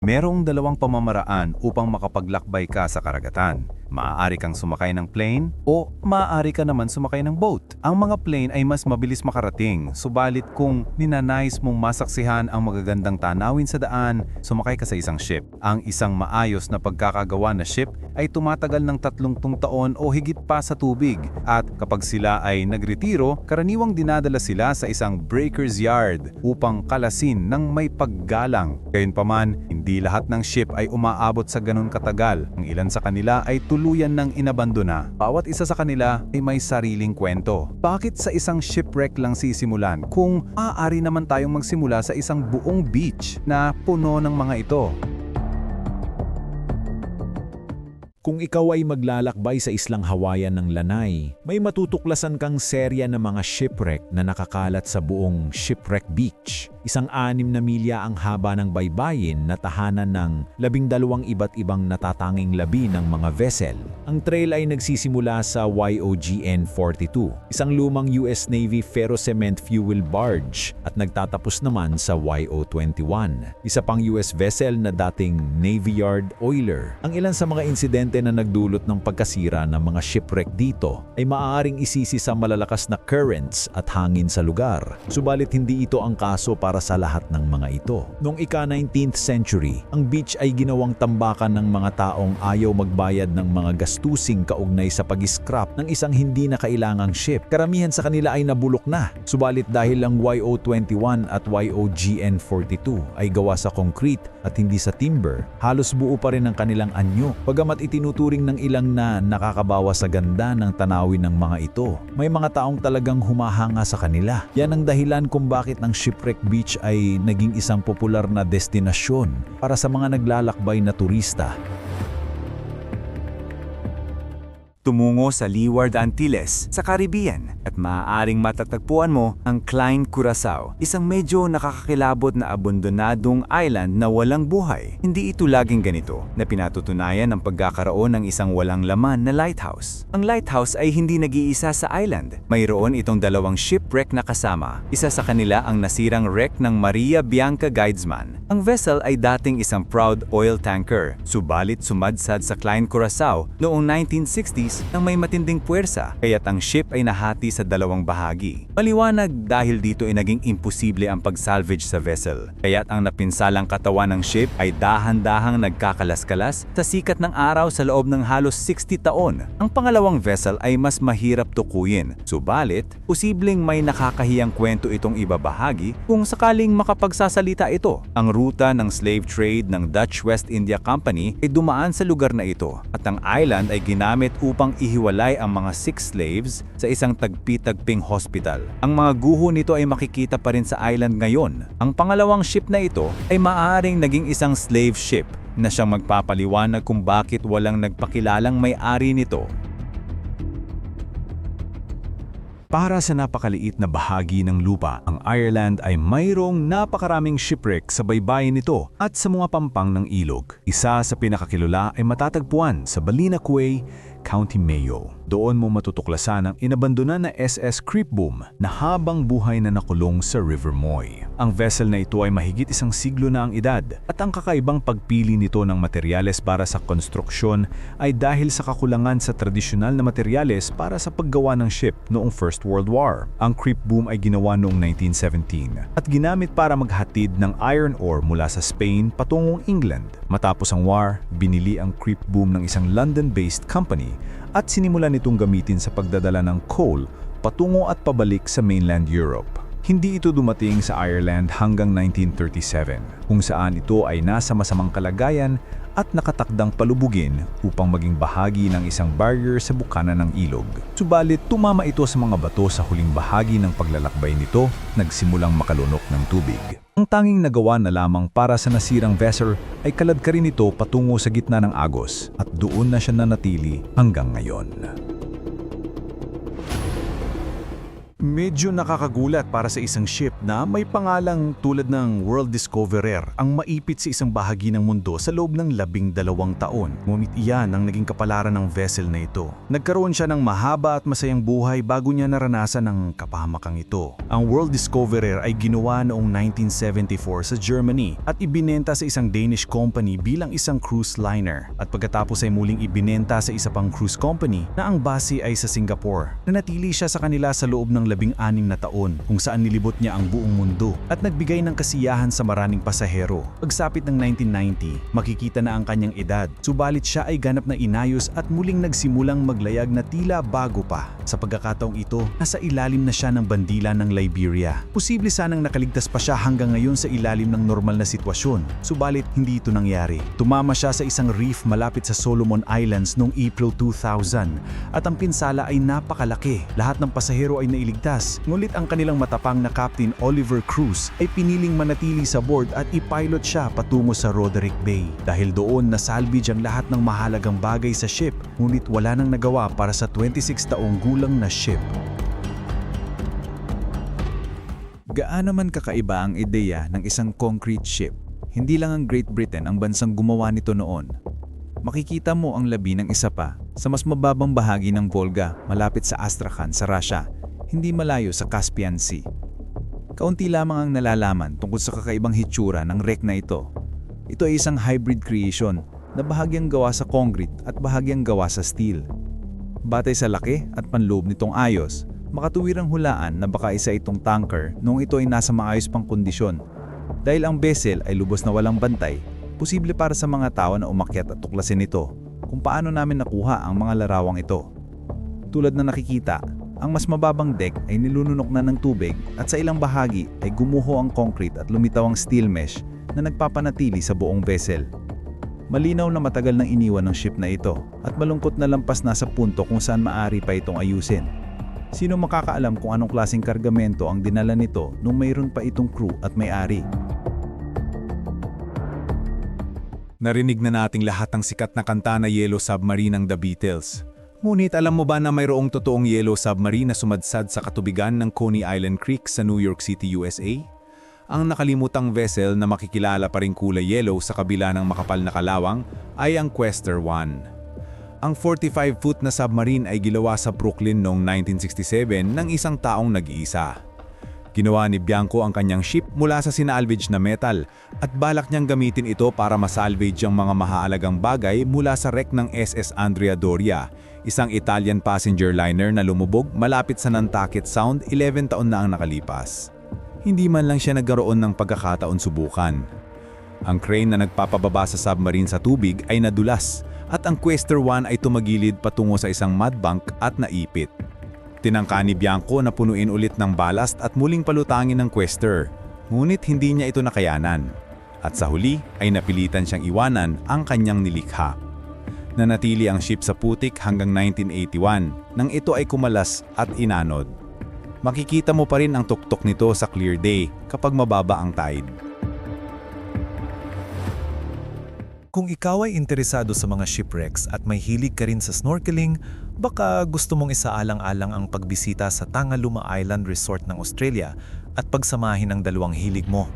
Merong dalawang pamamaraan upang makapaglakbay ka sa karagatan. Maaari kang sumakay ng plane o maaari ka naman sumakay ng boat. Ang mga plane ay mas mabilis makarating, subalit kung ninanais mong masaksihan ang magagandang tanawin sa daan, sumakay ka sa isang ship. Ang isang maayos na pagkakagawa na ship ay tumatagal ng tatlong taon o higit pa sa tubig at kapag sila ay nagretiro, karaniwang dinadala sila sa isang breaker's yard upang kalasin ng may paggalang. Gayunpaman, hindi lahat ng ship ay umaabot sa ganun katagal. Ang ilan sa kanila ay tuluyan ng inabandona. Bawat isa sa kanila ay may sariling kwento. Bakit sa isang shipwreck lang sisimulan kung maaari naman tayong magsimula sa isang buong beach na puno ng mga ito? Kung ikaw ay maglalakbay sa islang Hawayan ng Lanay, may matutuklasan kang serya ng mga shipwreck na nakakalat sa buong Shipwreck Beach. Isang anim na milya ang haba ng baybayin na tahanan ng labing dalawang iba't ibang natatanging labi ng mga vessel. Ang trail ay nagsisimula sa YOGN-42, isang lumang US Navy ferrocement fuel barge at nagtatapos naman sa YO-21, isa pang US vessel na dating Navy Yard oiler. Ang ilan sa mga insidente na nagdulot ng pagkasira ng mga shipwreck dito ay maaaring isisi sa malalakas na currents at hangin sa lugar. Subalit hindi ito ang kaso para sa lahat ng mga ito. Noong ika-19th century, ang beach ay ginawang tambakan ng mga taong ayaw magbayad ng mga gastusing kaugnay sa pag-scrap ng isang hindi na kailangang ship. Karamihan sa kanila ay nabulok na. Subalit dahil ang YO-21 at YOGN-42 ay gawa sa concrete at hindi sa timber, halos buo pa rin ang kanilang anyo. Pagamat itinuturing ng ilang na nakakabawa sa ganda ng tanawin ng mga ito, may mga taong talagang humahanga sa kanila. Yan ang dahilan kung bakit ang Shipwreck Beach ay naging isang popular na destinasyon para sa mga naglalakbay na turista. Tumungo sa Leeward Antilles sa Caribbean at maaaring matatagpuan mo ang Klein Curacao, isang medyo nakakakilabot na abandonadong island na walang buhay. Hindi ito laging ganito na pinatutunayan ng pagkakaroon ng isang walang laman na lighthouse. Ang lighthouse ay hindi nag-iisa sa island. Mayroon itong dalawang shipwreck na kasama. Isa sa kanila ang nasirang wreck ng Maria Bianca Guidesman. Ang vessel ay dating isang proud oil tanker, subalit sumadsad sa Klein Curacao noong 1960s nang may matinding puwersa, kaya't ang ship ay nahati sa dalawang bahagi. Maliwanag dahil dito ay naging imposible ang pag-salvage sa vessel, kaya't ang napinsalang katawan ng ship ay dahan-dahang nagkakalas-kalas sa sikat ng araw sa loob ng halos 60 taon. Ang pangalawang vessel ay mas mahirap tukuyin, subalit, posibleng may nakakahiyang kwento itong ibabahagi kung sakaling makapagsasalita ito. Ang ruta ng slave trade ng Dutch West India Company ay dumaan sa lugar na ito at ang island ay ginamit upang ihiwalay ang mga sick slaves sa isang tagpi-tagping hospital. Ang mga guho nito ay makikita pa rin sa island ngayon. Ang pangalawang ship na ito ay maaaring naging isang slave ship na siyang magpapaliwanag kung bakit walang nagpakilalang may-ari nito Para sa napakaliit na bahagi ng lupa, ang Ireland ay mayroong napakaraming shipwreck sa baybayin nito at sa mga pampang ng ilog. Isa sa pinakakilala ay matatagpuan sa Balina Quay, County Mayo. Doon mo matutuklasan ang inabandonan na SS Creepboom na habang buhay na nakulong sa River Moy. Ang vessel na ito ay mahigit isang siglo na ang edad at ang kakaibang pagpili nito ng materyales para sa konstruksyon ay dahil sa kakulangan sa tradisyonal na materyales para sa paggawa ng ship noong First World War. Ang creep boom ay ginawa noong 1917 at ginamit para maghatid ng iron ore mula sa Spain patungong England. Matapos ang war, binili ang creep boom ng isang London-based company at sinimulan itong gamitin sa pagdadala ng coal patungo at pabalik sa mainland Europe. Hindi ito dumating sa Ireland hanggang 1937, kung saan ito ay nasa masamang kalagayan at nakatakdang palubugin upang maging bahagi ng isang barrier sa bukana ng ilog. Subalit tumama ito sa mga bato sa huling bahagi ng paglalakbay nito, nagsimulang makalunok ng tubig. Ang tanging nagawa na lamang para sa nasirang vessel ay kaladkarin ito patungo sa gitna ng agos at doon na siya nanatili hanggang ngayon. Medyo nakakagulat para sa isang ship na may pangalang tulad ng World Discoverer ang maipit sa isang bahagi ng mundo sa loob ng labing dalawang taon. Ngunit iyan ang naging kapalaran ng vessel na ito. Nagkaroon siya ng mahaba at masayang buhay bago niya naranasan ang kapahamakang ito. Ang World Discoverer ay ginawa noong 1974 sa Germany at ibinenta sa isang Danish company bilang isang cruise liner. At pagkatapos ay muling ibinenta sa isa pang cruise company na ang base ay sa Singapore. Nanatili siya sa kanila sa loob ng labing-anim na taon kung saan nilibot niya ang buong mundo at nagbigay ng kasiyahan sa maraming pasahero. Pagsapit ng 1990, makikita na ang kanyang edad, subalit siya ay ganap na inayos at muling nagsimulang maglayag na tila bago pa. Sa pagkakataong ito, nasa ilalim na siya ng bandila ng Liberia. Posible sanang nakaligtas pa siya hanggang ngayon sa ilalim ng normal na sitwasyon, subalit hindi ito nangyari. Tumama siya sa isang reef malapit sa Solomon Islands noong April 2000 at ang pinsala ay napakalaki. Lahat ng pasahero ay nailigtas, ngunit ang kanilang matapang na Captain Oliver Cruz ay piniling manatili sa board at ipilot siya patungo sa Roderick Bay. Dahil doon nasalvage ang lahat ng mahalagang bagay sa ship, ngunit wala nang nagawa para sa 26 taong gulang na ship. Gaano man kakaiba ang ideya ng isang concrete ship, hindi lang ang Great Britain ang bansang gumawa nito noon. Makikita mo ang labi ng isa pa sa mas mababang bahagi ng Volga malapit sa Astrakhan sa Russia, hindi malayo sa Caspian Sea. Kaunti lamang ang nalalaman tungkol sa kakaibang hitsura ng wreck na ito. Ito ay isang hybrid creation na bahagyang gawa sa concrete at bahagyang gawa sa steel. Batay sa laki at panloob nitong ayos, makatuwirang hulaan na baka isa itong tanker noong ito ay nasa maayos pang kondisyon. Dahil ang vessel ay lubos na walang bantay, posible para sa mga tao na umakyat at tuklasin ito kung paano namin nakuha ang mga larawang ito. Tulad na nakikita, ang mas mababang deck ay nilununok na ng tubig at sa ilang bahagi ay gumuho ang concrete at lumitaw ang steel mesh na nagpapanatili sa buong vessel. Malinaw na matagal nang iniwan ng ship na ito at malungkot na lampas na sa punto kung saan maari pa itong ayusin. Sino makakaalam kung anong klaseng kargamento ang dinala nito nung mayroon pa itong crew at may-ari? Narinig na nating lahat ang sikat na kanta na Yellow Submarine ng The Beatles. Ngunit alam mo ba na mayroong totoong Yellow Submarine na sumadsad sa katubigan ng Coney Island Creek sa New York City, USA? Ang nakalimutang vessel na makikilala pa rin kulay yellow sa kabila ng makapal na kalawang ay ang Quester 1. Ang 45-foot na submarine ay gilawa sa Brooklyn noong 1967 ng isang taong nag-iisa. Ginawa ni Bianco ang kanyang ship mula sa sinalvage na metal at balak niyang gamitin ito para masalvage ang mga mahalagang bagay mula sa wreck ng SS Andrea Doria, isang Italian passenger liner na lumubog malapit sa Nantucket Sound 11 taon na ang nakalipas. Hindi man lang siya nagkaroon ng pagkakataon subukan. Ang crane na nagpapababa sa submarine sa tubig ay nadulas at ang Quester 1 ay tumagilid patungo sa isang mudbank at naipit. Tinangka ni Bianco na punuin ulit ng ballast at muling palutangin ng Quester, ngunit hindi niya ito nakayanan. At sa huli ay napilitan siyang iwanan ang kanyang nilikha. Nanatili ang ship sa putik hanggang 1981 nang ito ay kumalas at inanod. Makikita mo pa rin ang tuktok nito sa clear day kapag mababa ang tide. Kung ikaw ay interesado sa mga shipwrecks at may hilig ka rin sa snorkeling, baka gusto mong isaalang-alang ang pagbisita sa Tangaluma Island Resort ng Australia at pagsamahin ang dalawang hilig mo.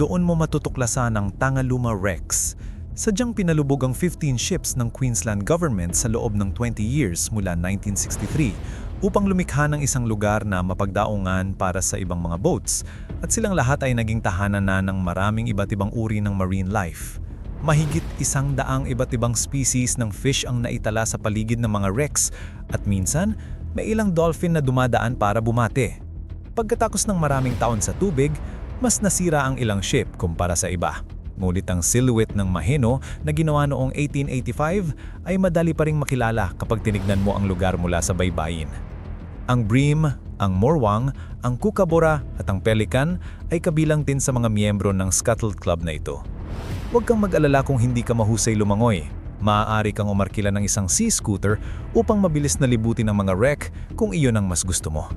Doon mo matutuklasan ang Tangaluma Wrecks. Sadyang pinalubog ang 15 ships ng Queensland government sa loob ng 20 years mula 1963 upang lumikha ng isang lugar na mapagdaungan para sa ibang mga boats at silang lahat ay naging tahanan na ng maraming iba't ibang uri ng marine life. Mahigit isang daang iba't ibang species ng fish ang naitala sa paligid ng mga wrecks at minsan may ilang dolphin na dumadaan para bumate. Pagkatapos ng maraming taon sa tubig, mas nasira ang ilang ship kumpara sa iba. Ngunit ang silhouette ng Maheno na ginawa noong 1885 ay madali pa ring makilala kapag tinignan mo ang lugar mula sa baybayin. Ang bream, ang morwang, ang kookaburra at ang pelican ay kabilang din sa mga miyembro ng Scuttle Club na ito. Huwag kang mag-alala kung hindi ka mahusay lumangoy. Maaari kang umarkila ng isang sea scooter upang mabilis na libutin ang mga wreck kung iyon ang mas gusto mo.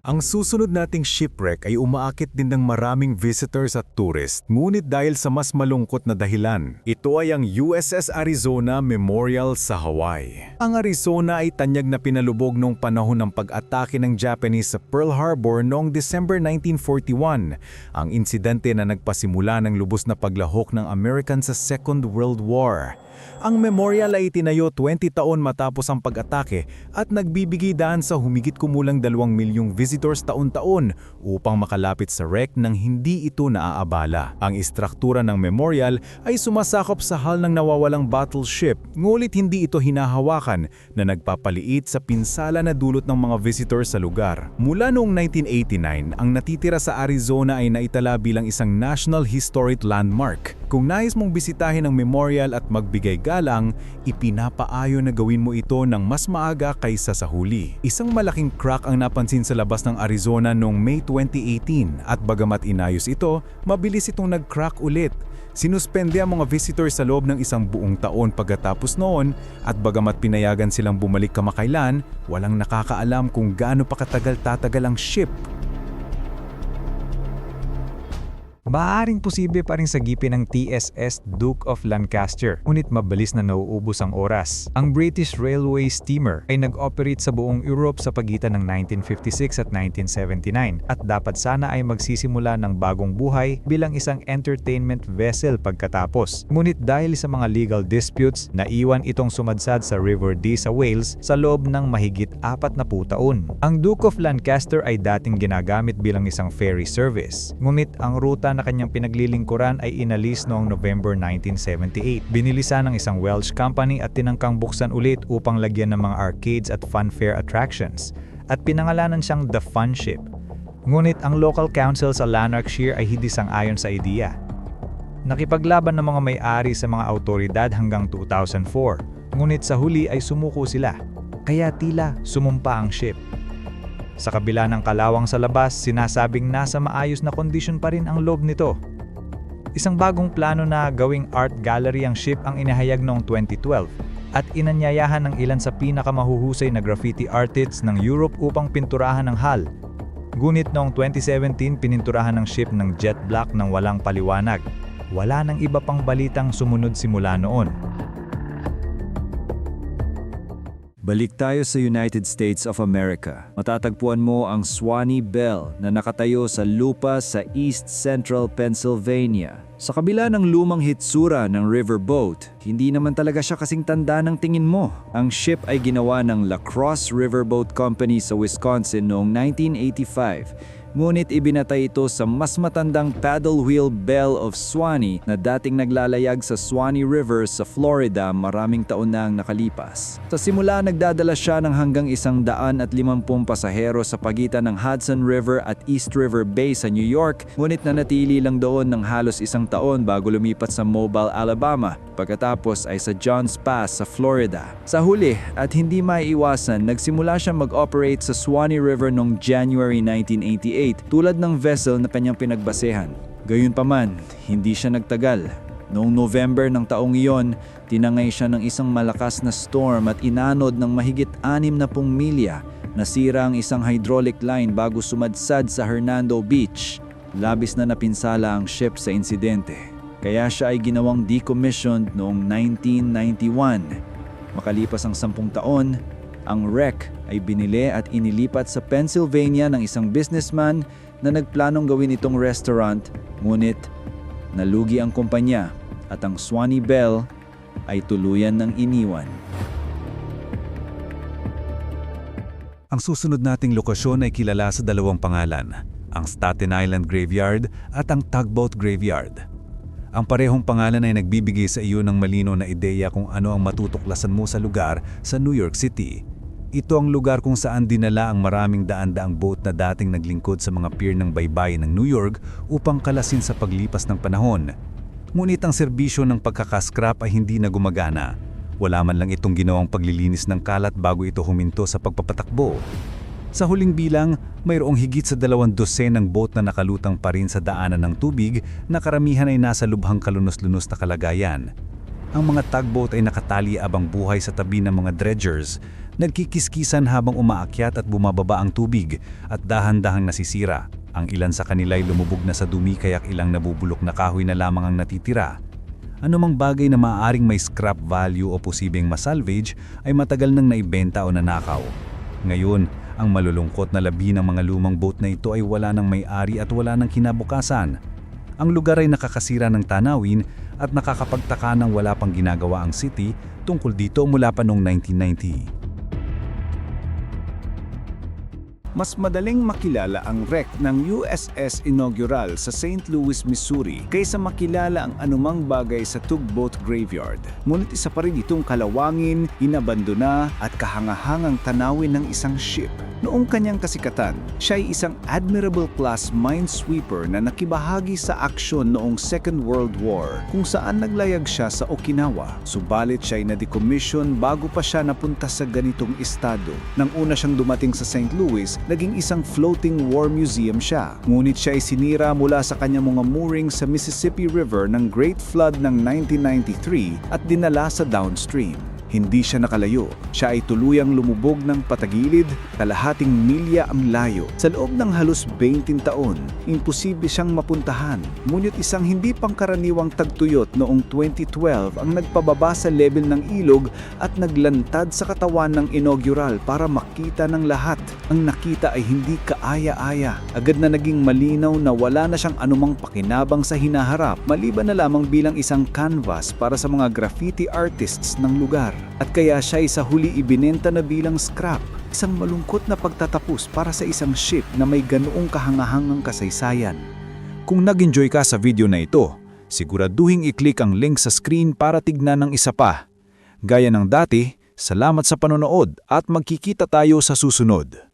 Ang susunod nating shipwreck ay umaakit din ng maraming visitors at tourists, ngunit dahil sa mas malungkot na dahilan. Ito ay ang USS Arizona Memorial sa Hawaii. Ang Arizona ay tanyag na pinalubog noong panahon ng pag-atake ng Japanese sa Pearl Harbor noong December 1941, ang insidente na nagpasimula ng lubos na paglahok ng American sa Second World War. Ang memorial ay itinayo 20 taon matapos ang pag-atake at nagbibigay daan sa humigit kumulang 2 milyong visitors taon-taon upang makalapit sa wreck nang hindi ito naaabala. Ang istruktura ng memorial ay sumasakop sa hal ng nawawalang battleship ngulit hindi ito hinahawakan na nagpapaliit sa pinsala na dulot ng mga visitors sa lugar. Mula noong 1989, ang natitira sa Arizona ay naitala bilang isang National Historic Landmark. Kung nais mong bisitahin ang memorial at magbigay galang, ipinapaayo na gawin mo ito ng mas maaga kaysa sa huli. Isang malaking crack ang napansin sa labas ng Arizona noong May 2018 at bagamat inayos ito, mabilis itong nag-crack ulit. Sinuspende ang mga visitors sa loob ng isang buong taon pagkatapos noon at bagamat pinayagan silang bumalik kamakailan, walang nakakaalam kung gaano pa katagal tatagal ang ship Maaaring posible pa rin sagipin ng TSS Duke of Lancaster, ngunit mabilis na nauubos ang oras. Ang British Railway steamer ay nag-operate sa buong Europe sa pagitan ng 1956 at 1979 at dapat sana ay magsisimula ng bagong buhay bilang isang entertainment vessel pagkatapos. Ngunit dahil sa mga legal disputes, naiwan itong sumadsad sa River Dee sa Wales sa loob ng mahigit apat na taon. Ang Duke of Lancaster ay dating ginagamit bilang isang ferry service, ngunit ang ruta na kanyang pinaglilingkuran ay inalis noong November 1978. Binilisan ng isang Welsh company at tinangkang buksan ulit upang lagyan ng mga arcades at funfair attractions at pinangalanan siyang The Fun Ship. Ngunit ang local council sa Lanarkshire ay hindi sang-ayon sa ideya. Nakipaglaban ng mga may-ari sa mga autoridad hanggang 2004, ngunit sa huli ay sumuko sila. Kaya tila sumumpa ang ship. Sa kabila ng kalawang sa labas, sinasabing nasa maayos na kondisyon pa rin ang loob nito. Isang bagong plano na gawing art gallery ang ship ang inahayag noong 2012 at inanyayahan ng ilan sa pinakamahuhusay na graffiti artists ng Europe upang pinturahan ang hal. Ngunit noong 2017 pininturahan ng ship ng jet black ng walang paliwanag. Wala nang iba pang balitang sumunod simula noon. Balik tayo sa United States of America. Matatagpuan mo ang Swanee Bell na nakatayo sa lupa sa East Central Pennsylvania. Sa kabila ng lumang hitsura ng riverboat, hindi naman talaga siya kasing tanda ng tingin mo. Ang ship ay ginawa ng La Crosse Riverboat Company sa Wisconsin noong 1985 ngunit ibinatay ito sa mas matandang paddle wheel Bell of Swanee na dating naglalayag sa Swanee River sa Florida maraming taon na ang nakalipas. Sa simula nagdadala siya ng hanggang isang daan at limampung pasahero sa pagitan ng Hudson River at East River Bay sa New York, ngunit nanatili lang doon ng halos isang taon bago lumipat sa Mobile, Alabama, pagkatapos ay sa Johns Pass sa Florida. Sa huli at hindi maiiwasan, nagsimula siya mag-operate sa Swanee River noong January 1988 tulad ng vessel na kanyang pinagbasehan. Gayunpaman, hindi siya nagtagal. Noong November ng taong iyon, tinangay siya ng isang malakas na storm at inanod ng mahigit anim na pung milya. Nasira ang isang hydraulic line bago sumadsad sa Hernando Beach. Labis na napinsala ang ship sa insidente. Kaya siya ay ginawang decommissioned noong 1991. Makalipas ang sampung taon, ang wreck ay binili at inilipat sa Pennsylvania ng isang businessman na nagplanong gawin itong restaurant, ngunit nalugi ang kumpanya at ang Swanee Bell ay tuluyan ng iniwan. Ang susunod nating lokasyon ay kilala sa dalawang pangalan, ang Staten Island Graveyard at ang Tugboat Graveyard. Ang parehong pangalan ay nagbibigay sa iyo ng malino na ideya kung ano ang matutuklasan mo sa lugar sa New York City. Ito ang lugar kung saan dinala ang maraming daan-daang boat na dating naglingkod sa mga pier ng baybayin ng New York upang kalasin sa paglipas ng panahon. Ngunit ang serbisyo ng pagkakaskrap ay hindi na gumagana. Wala man lang itong ginawang paglilinis ng kalat bago ito huminto sa pagpapatakbo. Sa huling bilang, mayroong higit sa dalawang dosenang boat na nakalutang pa rin sa daanan ng tubig na karamihan ay nasa lubhang kalunos-lunos na kalagayan. Ang mga tugboat ay nakatali abang buhay sa tabi ng mga dredgers nagkikiskisan habang umaakyat at bumababa ang tubig at dahan-dahang nasisira. Ang ilan sa kanila ay lumubog na sa dumi kaya't ilang nabubulok na kahoy na lamang ang natitira. Anumang bagay na maaaring may scrap value o posibleng masalvage ay matagal nang naibenta o nanakaw. Ngayon, ang malulungkot na labi ng mga lumang boat na ito ay wala ng may-ari at wala ng kinabukasan. Ang lugar ay nakakasira ng tanawin at nakakapagtaka ng wala pang ginagawa ang city tungkol dito mula pa noong 1990. Mas madaling makilala ang wreck ng USS Inaugural sa St. Louis, Missouri kaysa makilala ang anumang bagay sa tugboat graveyard. Ngunit isa pa rin itong kalawangin, inabandona at kahangahangang tanawin ng isang ship. Noong kanyang kasikatan, siya ay isang Admirable-class minesweeper na nakibahagi sa aksyon noong Second World War kung saan naglayag siya sa Okinawa. Subalit siya ay na-decommission bago pa siya napunta sa ganitong estado. Nang una siyang dumating sa St. Louis, naging isang floating war museum siya. Ngunit siya ay sinira mula sa kanyang mga moorings sa Mississippi River ng Great Flood ng 1993 at dinala sa downstream. Hindi siya nakalayo. Siya ay tuluyang lumubog ng patagilid, kalahating milya ang layo. Sa loob ng halos 20 taon, imposible siyang mapuntahan. Ngunit isang hindi pangkaraniwang tagtuyot noong 2012 ang nagpababa sa level ng ilog at naglantad sa katawan ng inaugural para makita ng lahat. Ang nakita ay hindi kaaya-aya. Agad na naging malinaw na wala na siyang anumang pakinabang sa hinaharap, maliban na lamang bilang isang canvas para sa mga graffiti artists ng lugar. At kaya siya ay sa huli ibinenta na bilang scrap. Isang malungkot na pagtatapos para sa isang ship na may ganoong kahangahangang kasaysayan. Kung nag-enjoy ka sa video na ito, siguraduhin i-click ang link sa screen para tignan ng isa pa. Gaya ng dati, salamat sa panonood at magkikita tayo sa susunod.